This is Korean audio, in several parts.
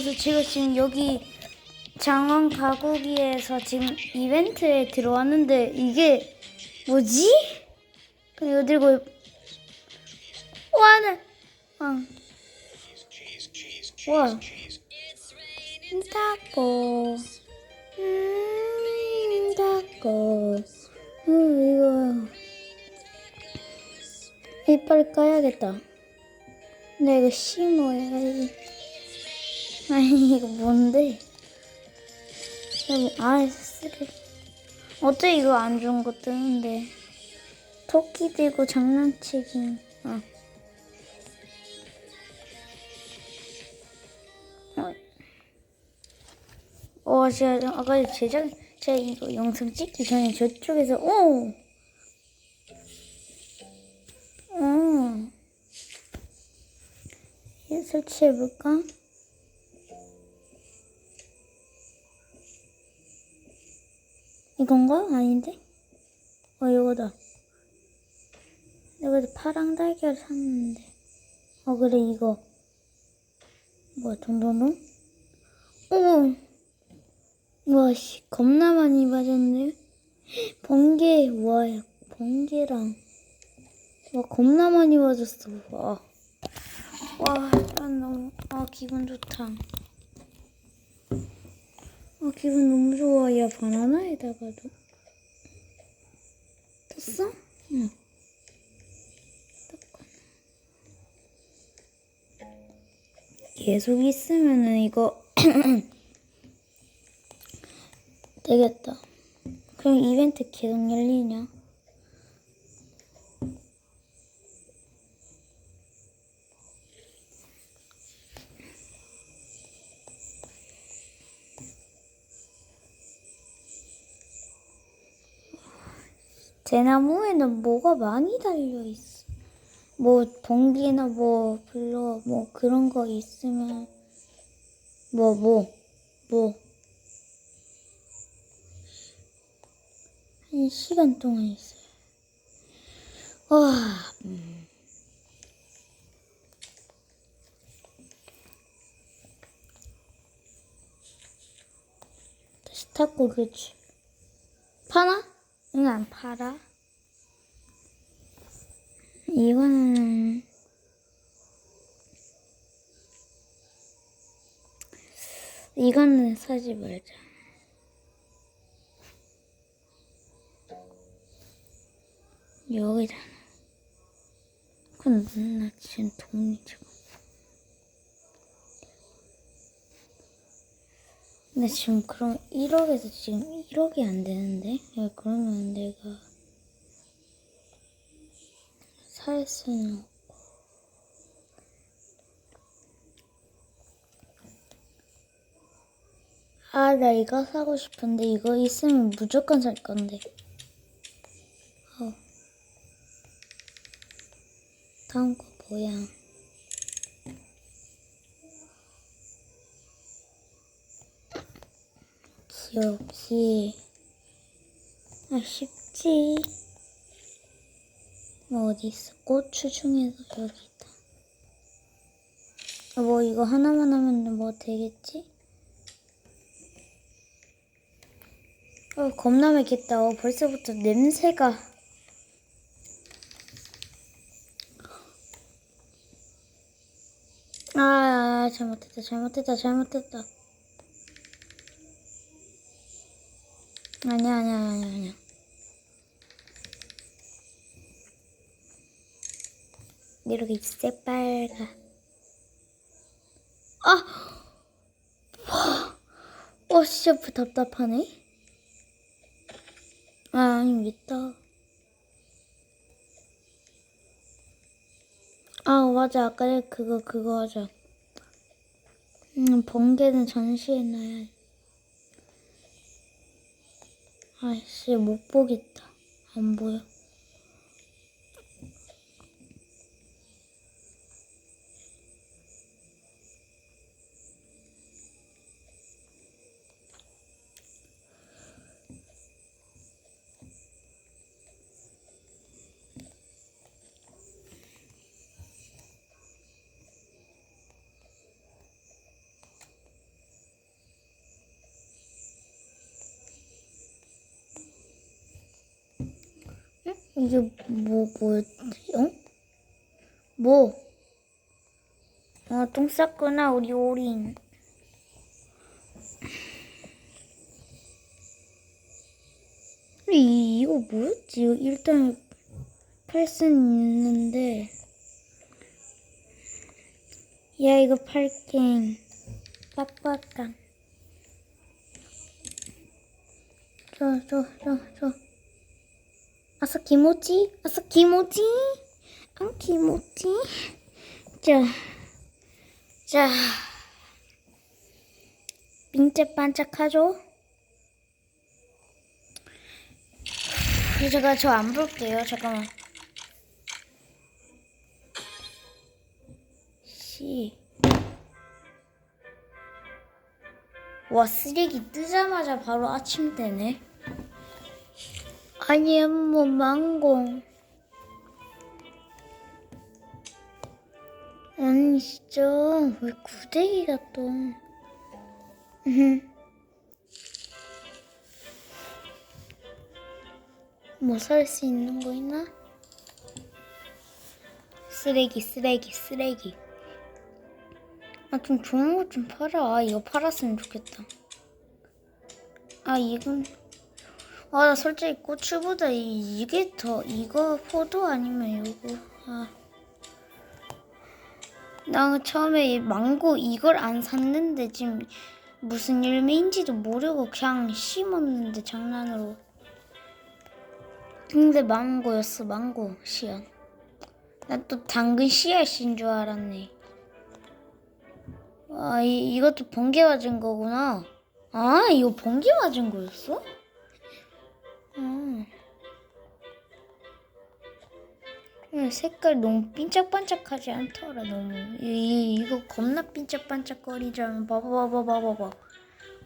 어서 제가 지금 여기 장원 가구기에서 지금 이벤트에 들어왔는데 이게 뭐지? 그냥 이거 들고 와는 아. 와 닦고 음 닦고 음 이거. 이빨 까야겠다. 근데 이거 심어야지 아니 이거 뭔데? 여기 아 쓰레 어째 이거 안 좋은 거 뜨는데. 토끼 들고 장난치기. 아. 어, 어, 제가 아까 제작 제가 이거 영상 찍기 전에 저쪽에서 오, 어, 이거 설치해 볼까? 이건가? 아닌데? 어, 이거다. 이거 파랑 달걀 샀는데. 어, 그래, 이거. 뭐야, 동동동? 어머! 와, 씨, 겁나 많이 맞았네. 번개, 와, 번개랑. 와, 겁나 많이 맞았어, 와. 와, 난 너무, 아, 기분 좋다. 아, 기분 너무 좋아. 야, 바나나에다가도. 떴어? 응. 떴구나. 계속 있으면은 이거 되겠다. 그럼 이벤트 계속 열리냐? 대나무에는 뭐가 많이 달려 있어. 뭐 번개나 뭐 불러 뭐 그런 거 있으면 뭐 뭐 뭐. 한 시간 동안 있어요. 와, 음. 다시 탁구 그치. 파나? 응, 안 팔아. 이거는 이거는 사지 말자. 여기잖아. 근데 나 지금 돈이 지금. 근데 지금 그럼 1억에서 지금 1억이 안 되는데? 야, 그러면 내가 살 수는 없고. 아, 나 이거 사고 싶은데 이거 있으면 무조건 살 건데. 어. 다음 거 뭐야? 역시 아 쉽지. 뭐 어디 있어? 고추 중에서 여기 있다. 아, 뭐 이거 하나만 하면 뭐 되겠지? 어 겁나 맵겠다. 어 벌써부터 냄새가. 아 잘못했다 잘못했다 잘못했다. 아니야 아니야 아니야 아니야. 이렇게 새빨가. 아! 와! 어, 진짜 답답하네. 아, 아니, 있다. 아, 맞아. 아까 그거, 그거 하자. 음, 번개는 전시해놔야 아이씨, 못 보겠다. 안 보여. 이게 뭐 뭐였지? 어? 뭐? 어, 똥 쌌구나 우리 오린. 이 이거 뭐였지? 일단 팔 수는 있는데. 야 이거 팔갱 빡빡한. 저저저 저. 아싸 기모찌? 아싸 기모찌? 안 기모찌? 자, 자, 민재 반짝하죠? 제가 저 안 볼게요. 잠깐만. 시. 와 쓰레기 뜨자마자 바로 아침 되네. 아니 뭐 망고. 아니 진짜. 왜 구데기가 또. 뭐 살 수 있는 거 있나? 쓰레기 쓰레기 쓰레기. 아 좀 좋은 거 좀 팔아 아, 이거 팔았으면 좋겠다. 아 이건 아, 나 솔직히 고추보다 이, 이게 더, 이거 포도 아니면 이거, 아. 나 처음에 이 망고 이걸 안 샀는데 지금 무슨 열매인지도 모르고 그냥 심었는데 장난으로. 근데 망고였어, 망고 씨앗. 난또 당근 씨앗인 줄 알았네. 아, 이, 이것도 번개 맞은 거구나. 아, 이거 번개 맞은 거였어? 색깔 너무 빈짝반짝하지 않더라 너무 이, 이거 겁나 빈짝반짝거리잖아 봐봐 봐봐 봐봐 봐봐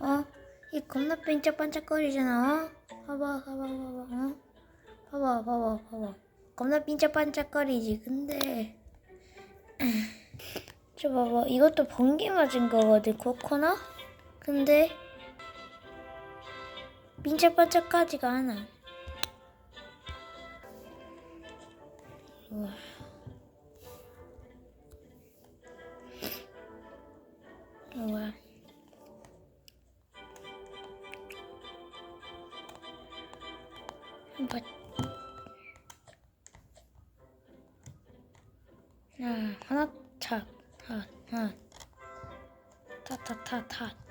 어? 이 겁나 빈짝반짝거리잖아 어? 봐봐 봐봐 봐봐 어? 봐봐 봐봐 봐봐 겁나 빈짝반짝거리지 근데 저 봐봐 이것도 번개 맞은 거거든 코코넛 근데 빈짝반짝하지가 않아. 우와. 우와. 한번 아, 하나 차, 타, 타, 타, 타, 타, 타, 타.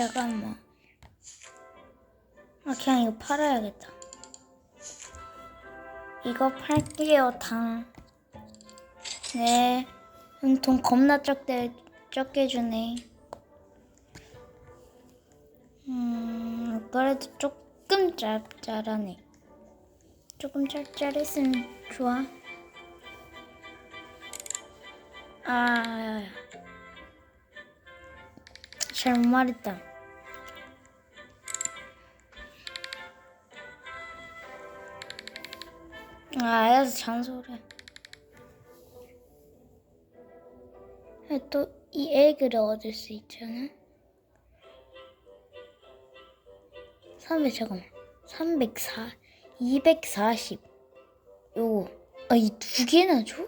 잠깐만. 아, 그냥 이거 팔아야겠다. 이거 팔게요, 당. 네. 음, 돈 겁나 적게, 적게 주네. 음, 그래도 조금 짭짤하네. 조금 짤짤했으면 좋아. 아, 잘못 말했다. 아, 알아서 잔소리. 또이 액을 얻을 수 있잖아. 300 잠깐만. 304, 240. 요거. 아, 이 두 개나 줘?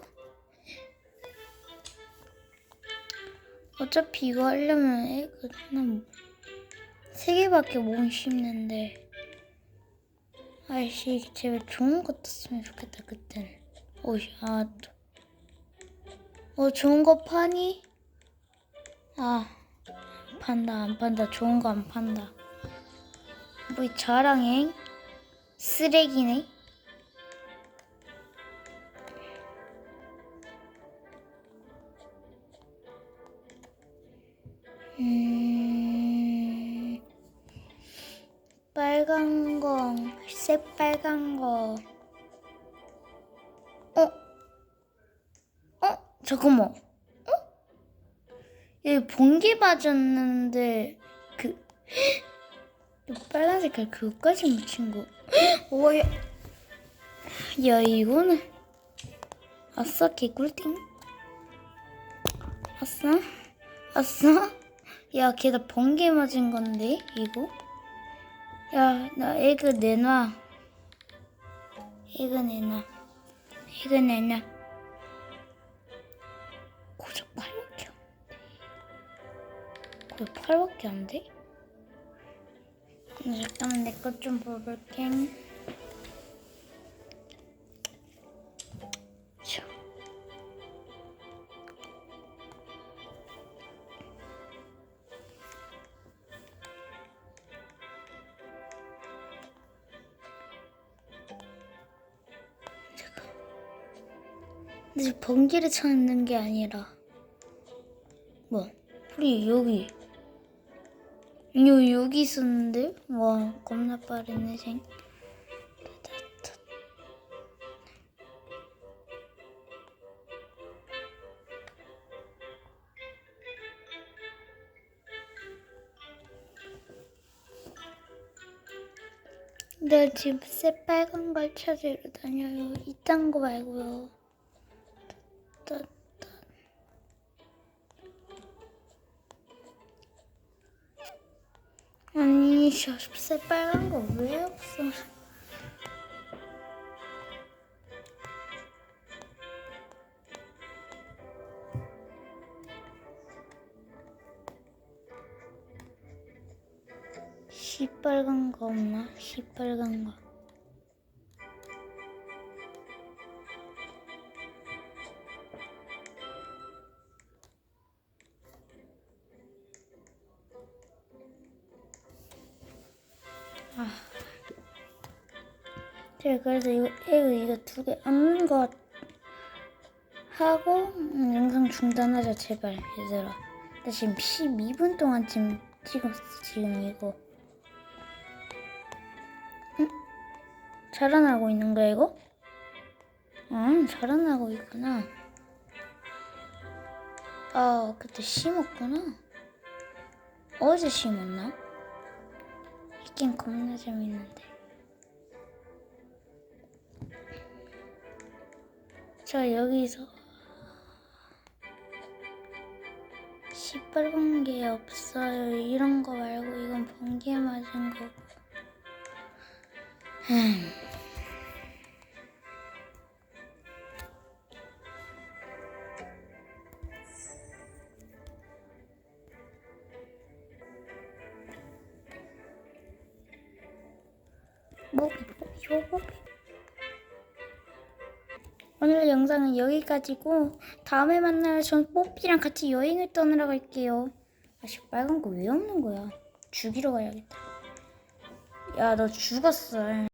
어차피 이거 하려면 액을 하나 세 개밖에 못 심는데. 아이씨, 제발 좋은 거 떴으면 좋겠다, 그때는. 오이, 아, 또. 어, 좋은 거 파니? 아, 안 판다, 안 판다. 좋은 거 안 판다. 뭐, 이 자랑해? 쓰레기네? 맞았는데, 그, 이 빨간 색깔 그거까지 묻힌 거. 오, 야. 야 이거는 아싸 개꿀띵 아싸 아싸. 야 걔 다 번개 맞은 건데 이거? 야 나 에그 내놔. 에그 내놔. 에그 내놔. 고작 8 밖에 안돼 거의 8밖에 안 돼? 잠깐만 내 것 좀 볼게 자. 잠깐. 근데 번개를 찾는 게 아니라 뭐 우리 여기 요 여기 있었는데 와 겁나 빠르네 생. 내가 지금 새빨간 걸 찾으러 다녀요. 이딴 거 말고요. 따, 따. 저 새빨간 거 왜 없어? 시빨간 거 없나? 시빨간 거. 제가 그래서 이거 에그 이거 두 개 없는 거 하고 음, 영상 중단하자 제발 얘들아. 나 지금 12분 동안 지금 찍었어 지금 이거. 자라나고 있는 거야 이거? 응 자라나고 있구나 아 그때 심었구나 어제 심었나? 이긴 겁나 재밌는데 자 여기서 시뻘건 게 없어요. 이런 거 말고 이건 번개 맞은 거고 뭐, 요거. 오늘 영상은 여기까지고 다음에 만나요. 전 뽀삐랑 같이 여행을 떠나러 갈게요. 아씨 빨간 거 왜 없는 거야? 죽이러 가야겠다. 야 너 죽었어.